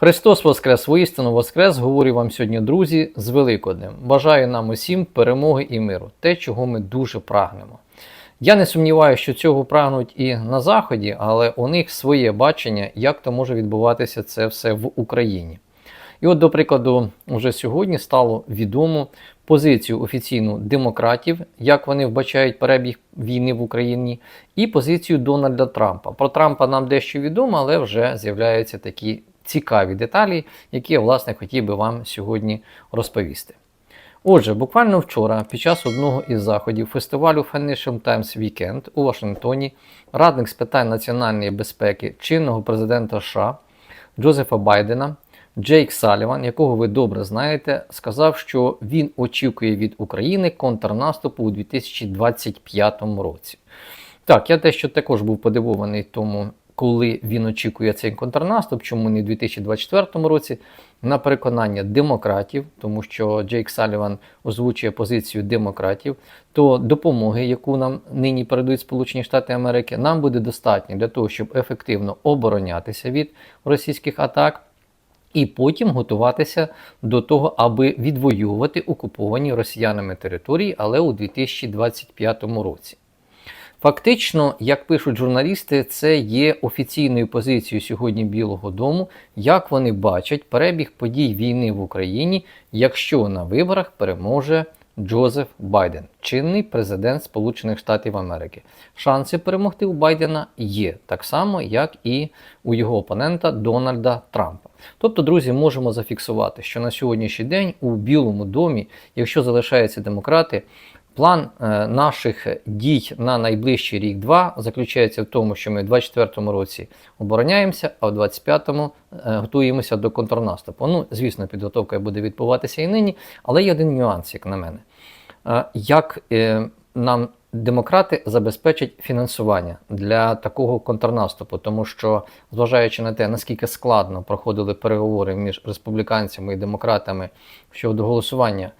Христос Воскрес, воістину Воскрес, говорю вам сьогодні, друзі, з Великоднем. Бажаю нам усім перемоги і миру, те, чого ми дуже прагнемо. Я не сумніваюся, що цього прагнуть і на Заході, але у них своє бачення, як то може відбуватися це все в Україні. І от, до прикладу, вже сьогодні стало відомо позицію офіційну демократів, як вони вбачають перебіг війни в Україні, і позицію Дональда Трампа. Про Трампа нам дещо відомо, але вже з'являються такі цікаві деталі, які я власне хотів би вам сьогодні розповісти. Отже, буквально вчора, під час одного із заходів фестивалю Financial Times Weekend у Вашингтоні, радник з питань національної безпеки чинного президента США Джозефа Байдена Джейк Саліван, якого ви добре знаєте, сказав, що він очікує від України контрнаступу у 2025 році. Так, я дещо також був подивований тому, коли він очікує цей контрнаступ, чому не в 2024 році, на переконання демократів, тому що Джейк Саліван озвучує позицію демократів, то допомоги, яку нам нині передають Сполучені Штати Америки, нам буде достатньо для того, щоб ефективно оборонятися від російських атак. І потім готуватися до того, аби відвоювати окуповані росіянами території, але у 2025 році. Фактично, як пишуть журналісти, це є офіційною позицією сьогодні Білого Дому, як вони бачать перебіг подій війни в Україні, якщо на виборах переможе Джозеф Байден, чинний президент Сполучених Штатів Америки. Шанси перемогти у Байдена є так само, як і у його опонента Дональда Трампа. Тобто, друзі, можемо зафіксувати, що на сьогоднішній день у Білому домі, якщо залишаються демократи, План е, наших дій на найближчий рік-два заключається в тому, що ми в 2024 році обороняємося, а в 2025 готуємося до контрнаступу. Ну, звісно, підготовка буде відбуватися і нині, але є один нюанс, як на мене. Е, як е, нам демократи забезпечать фінансування для такого контрнаступу, тому що, зважаючи на те, наскільки складно проходили переговори між республіканцями і демократами щодо голосування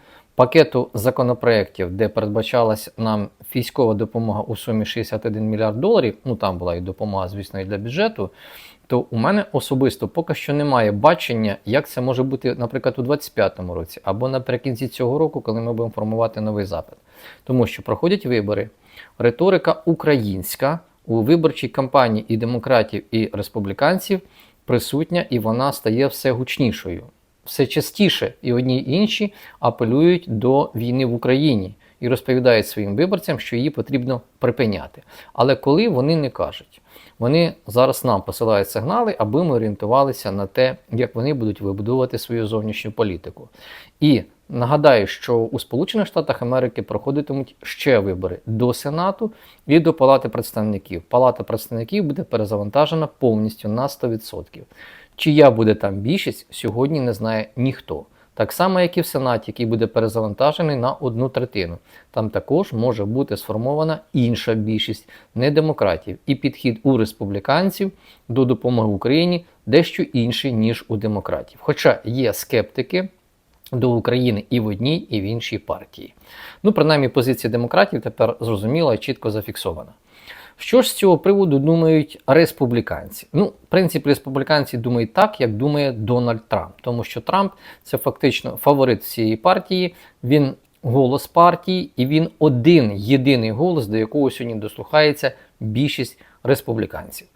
пакету законопроєктів, де передбачалась нам військова допомога у сумі 61 мільярд доларів, ну там була і допомога, звісно, і для бюджету, то у мене особисто поки що немає бачення, як це може бути, наприклад, у 2025 році або наприкінці цього року, коли ми будемо формувати новий запит. Тому що проходять вибори, риторика українська у виборчій кампанії і демократів, і республіканців присутня, і вона стає все гучнішою все частіше і одні і інші апелюють до війни в Україні і розповідають своїм виборцям, що її потрібно припиняти. Але коли вони не кажуть, вони зараз нам посилають сигнали, аби ми орієнтувалися на те, як вони будуть вибудовувати свою зовнішню політику. І нагадаю, що у Сполучених Штатах Америки проходитимуть ще вибори до Сенату і до Палати представників. Палата представників буде перезавантажена повністю на 100%. Чия буде там більшість, сьогодні не знає ніхто. Так само, як і в Сенаті, який буде перезавантажений на одну третину. Там також може бути сформована інша більшість не демократів. І підхід у республіканців до допомоги Україні дещо інший, ніж у демократів. Хоча є скептики до України і в одній, і в іншій партії. Ну, принаймні, позиція демократів тепер зрозуміла і чітко зафіксована. Що ж з цього приводу думають республіканці? Ну, в принципі, республіканці думають так, як думає Дональд Трамп, тому що Трамп це фактично фаворит цієї партії. Він голос партії, і він один єдиний голос, до якого сьогодні дослухається більшість республіканців.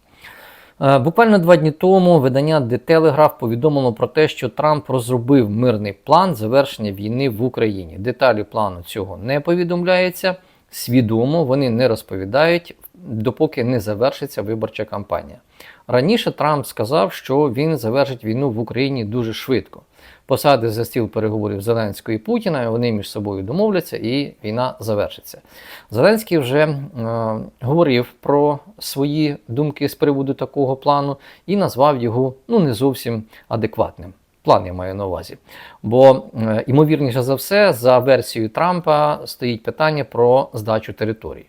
Е, буквально два дні тому видання The Telegraph повідомило про те, що Трамп розробив мирний план завершення війни в Україні. Деталі плану цього не повідомляється. Свідомо вони не розповідають допоки не завершиться виборча кампанія. Раніше Трамп сказав, що він завершить війну в Україні дуже швидко. Посади за стіл переговорів Зеленського і Путіна, вони між собою домовляться, і війна завершиться. Зеленський вже е, говорив про свої думки з приводу такого плану і назвав його ну, не зовсім адекватним. План я маю на увазі. Бо, е, ймовірніше за все, за версією Трампа стоїть питання про здачу територій.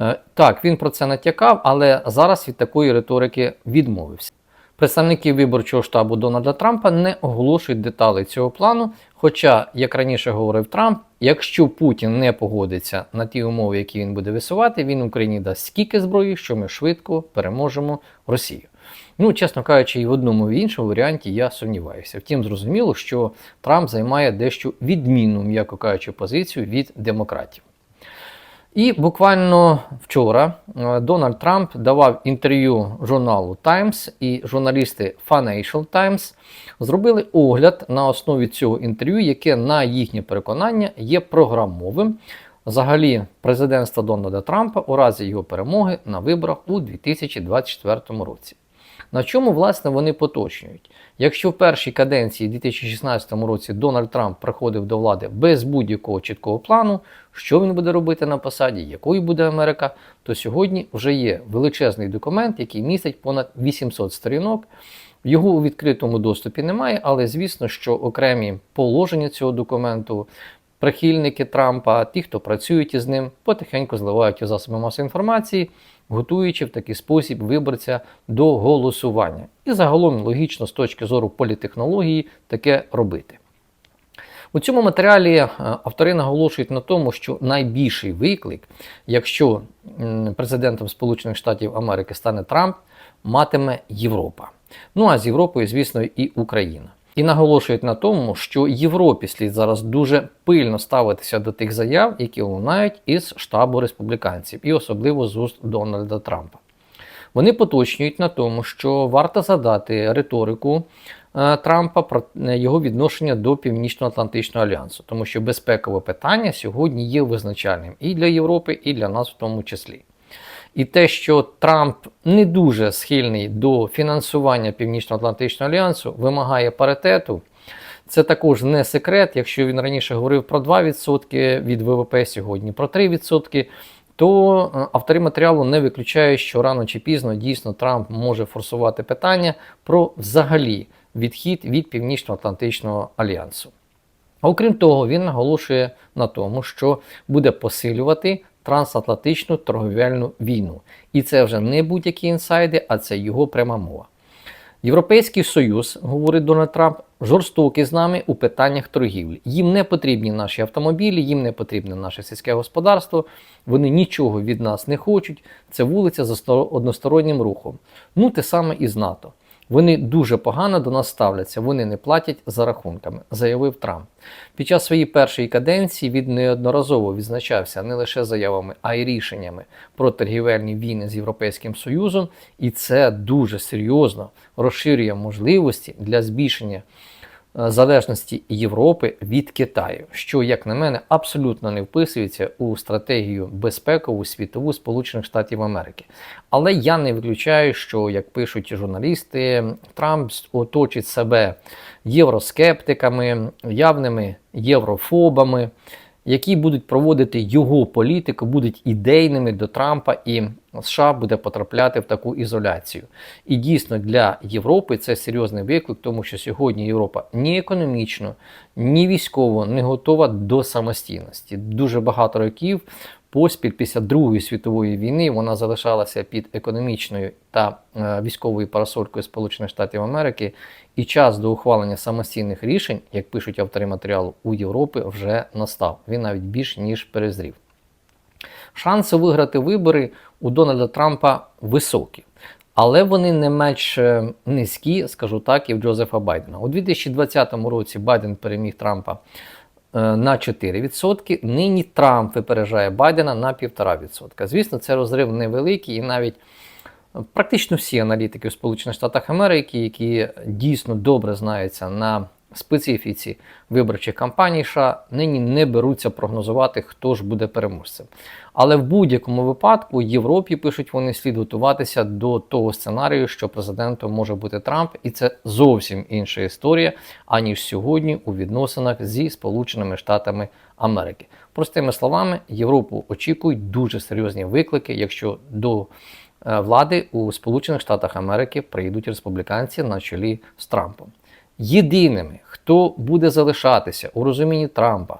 Е, так, він про це натякав, але зараз від такої риторики відмовився. Представники виборчого штабу Дональда Трампа не оголошують деталі цього плану. Хоча, як раніше говорив Трамп, якщо Путін не погодиться на ті умови, які він буде висувати, він Україні дасть скільки зброї, що ми швидко переможемо Росію. Ну, чесно кажучи, і в одному і в іншому варіанті я сумніваюся. Втім, зрозуміло, що Трамп займає дещо відмінну, м'яко кажучи, позицію від демократів. І буквально вчора е, Дональд Трамп давав інтерв'ю журналу Times, і журналісти Financial Times зробили огляд на основі цього інтерв'ю, яке, на їхнє переконання, є програмовим. Взагалі, президентства Дональда Трампа у разі його перемоги на виборах у 2024 році. На чому, власне, вони поточнюють? Якщо в першій каденції 2016 році Дональд Трамп приходив до влади без будь-якого чіткого плану, що він буде робити на посаді, якою буде Америка, то сьогодні вже є величезний документ, який містить понад 800 сторінок. Його у відкритому доступі немає, але звісно, що окремі положення цього документу. Прихильники Трампа, ті, хто працюють із ним, потихеньку зливають у засоби масової інформації, готуючи в такий спосіб виборця до голосування. І загалом логічно з точки зору політехнології таке робити. У цьому матеріалі е, автори наголошують на тому, що найбільший виклик, якщо президентом Сполучених Штатів Америки стане Трамп, матиме Європа. Ну а з Європою, звісно, і Україна. І наголошують на тому, що Європі слід зараз дуже пильно ставитися до тих заяв, які лунають із штабу республіканців, і особливо з уст Дональда Трампа. Вони поточнюють на тому, що варто задати риторику е, Трампа про його відношення до Північно-Атлантичного альянсу, тому що безпекове питання сьогодні є визначальним і для Європи, і для нас в тому числі. І те, що Трамп не дуже схильний до фінансування Північно-Атлантичного альянсу, вимагає паритету. Це також не секрет, якщо він раніше говорив про 2% від ВВП сьогодні, про 3%, то е, автори матеріалу не виключають, що рано чи пізно дійсно Трамп може форсувати питання про взагалі відхід від Північно-Атлантичного альянсу. Окрім того, він наголошує на тому, що буде посилювати трансатлантичну торговельну війну. І це вже не будь-які інсайди, а це його пряма мова. Європейський Союз, говорить Дональд Трамп, жорстокий з нами у питаннях торгівлі. Їм не потрібні наші автомобілі, їм не потрібне наше сільське господарство, вони нічого від нас не хочуть. Це вулиця за одностороннім рухом. Ну, те саме і з НАТО. Вони дуже погано до нас ставляться, вони не платять за рахунками, заявив Трамп. Під час своєї першої каденції він неодноразово відзначався не лише заявами, а й рішеннями про торгівельні війни з Європейським Союзом, і це дуже серйозно розширює можливості для збільшення залежності Європи від Китаю, що, як на мене, абсолютно не вписується у стратегію безпекову світову Сполучених Штатів Америки. Але я не виключаю, що, як пишуть журналісти, Трамп оточить себе євроскептиками, явними єврофобами які будуть проводити його політику, будуть ідейними до Трампа, і США буде потрапляти в таку ізоляцію. І дійсно для Європи це серйозний виклик, тому що сьогодні Європа ні економічно, ні військово не готова до самостійності. Дуже багато років поспіль після Другої світової війни вона залишалася під економічною та е, військовою парасолькою Сполучених Штатів Америки, і час до ухвалення самостійних рішень, як пишуть автори матеріалу, у Європи вже настав. Він навіть більш ніж перезрів. Шанси виграти вибори у Дональда Трампа високі. Але вони не менш е, низькі, скажу так, і в Джозефа Байдена. У 2020 році Байден переміг Трампа на 4%. Нині Трамп випереджає Байдена на 1,5%. Звісно, це розрив невеликий, і навіть практично всі аналітики в Сполучених Штатах Америки, які дійсно добре знаються на специфіці виборчих кампаній, США, нині не беруться прогнозувати, хто ж буде переможцем. Але в будь-якому випадку Європі пишуть, вони слід готуватися до того сценарію, що президентом може бути Трамп, і це зовсім інша історія, аніж сьогодні у відносинах зі Сполученими Штатами Америки. Простими словами, Європу очікують дуже серйозні виклики, якщо до е, влади у Сполучених Штатах Америки прийдуть республіканці на чолі з Трампом. Єдиними, хто буде залишатися у розумінні Трампа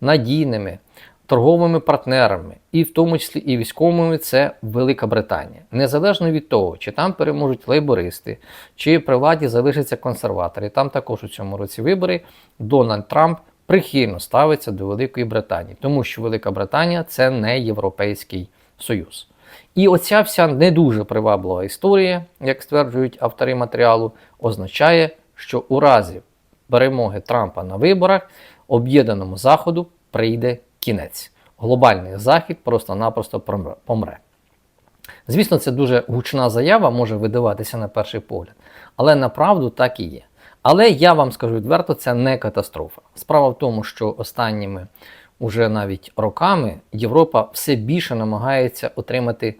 надійними торговими партнерами, і в тому числі і військовими, це Велика Британія. Незалежно від того, чи там переможуть лейбористи, чи при владі залишаться консерватори. Там також у цьому році вибори Дональд Трамп прихильно ставиться до Великої Британії, тому що Велика Британія це не Європейський Союз. І оця вся не дуже приваблива історія, як стверджують автори матеріалу, означає, що у разі перемоги Трампа на виборах об'єднаному Заходу прийде кінець. Глобальний захід просто-напросто помре. Звісно, це дуже гучна заява може видаватися на перший погляд, але направду так і є. Але я вам скажу відверто, це не катастрофа. Справа в тому, що останніми уже навіть роками Європа все більше намагається отримати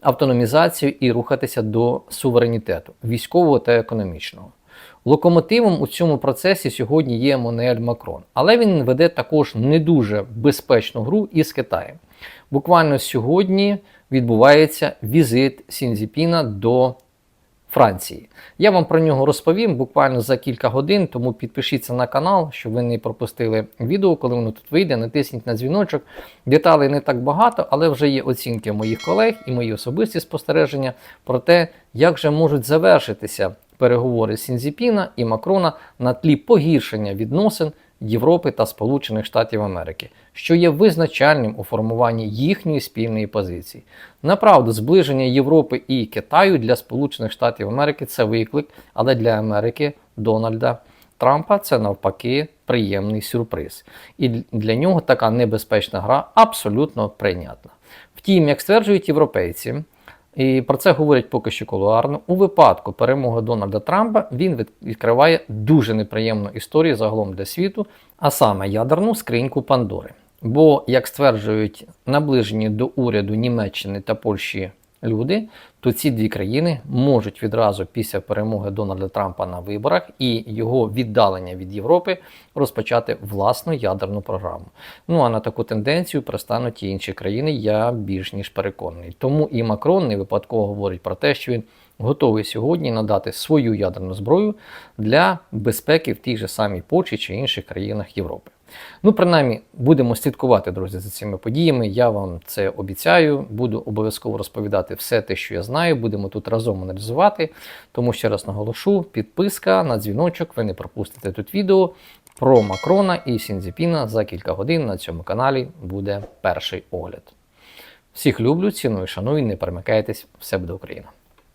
автономізацію і рухатися до суверенітету військового та економічного. Локомотивом у цьому процесі сьогодні є Еммануель Макрон, але він веде також не дуже безпечну гру із Китаєм. Буквально сьогодні відбувається візит Сінзіпіна до Франції. Я вам про нього розповім буквально за кілька годин, тому підпишіться на канал, щоб ви не пропустили відео, коли воно тут вийде. Натисніть на дзвіночок. Деталей не так багато, але вже є оцінки моїх колег і мої особисті спостереження про те, як же можуть завершитися переговори Сінзіпіна і Макрона на тлі погіршення відносин Європи та Сполучених Штатів Америки, що є визначальним у формуванні їхньої спільної позиції. Направду, зближення Європи і Китаю для Сполучених Штатів Америки це виклик, але для Америки Дональда Трампа це навпаки приємний сюрприз. І для нього така небезпечна гра абсолютно прийнятна. Втім, як стверджують європейці, і про це говорять поки що кулуарно. У випадку перемоги Дональда Трампа він відкриває дуже неприємну історію загалом для світу, а саме ядерну скриньку Пандори. Бо, як стверджують наближені до уряду Німеччини та Польщі люди, то ці дві країни можуть відразу після перемоги Дональда Трампа на виборах і його віддалення від Європи розпочати власну ядерну програму. Ну а на таку тенденцію пристануть і інші країни, я більш ніж переконаний. Тому і Макрон не випадково говорить про те, що він готовий сьогодні надати свою ядерну зброю для безпеки в тій же самій Польщі чи інших країнах Європи. Ну, принаймні, будемо слідкувати, друзі, за цими подіями. Я вам це обіцяю. Буду обов'язково розповідати все те, що я знаю. Будемо тут разом аналізувати. Тому ще раз наголошу: підписка на дзвіночок, ви не пропустите тут відео про Макрона і Сінзіпіна. За кілька годин на цьому каналі буде перший огляд. Всіх люблю, ціную, шаную, не перемикайтесь, все буде Україна!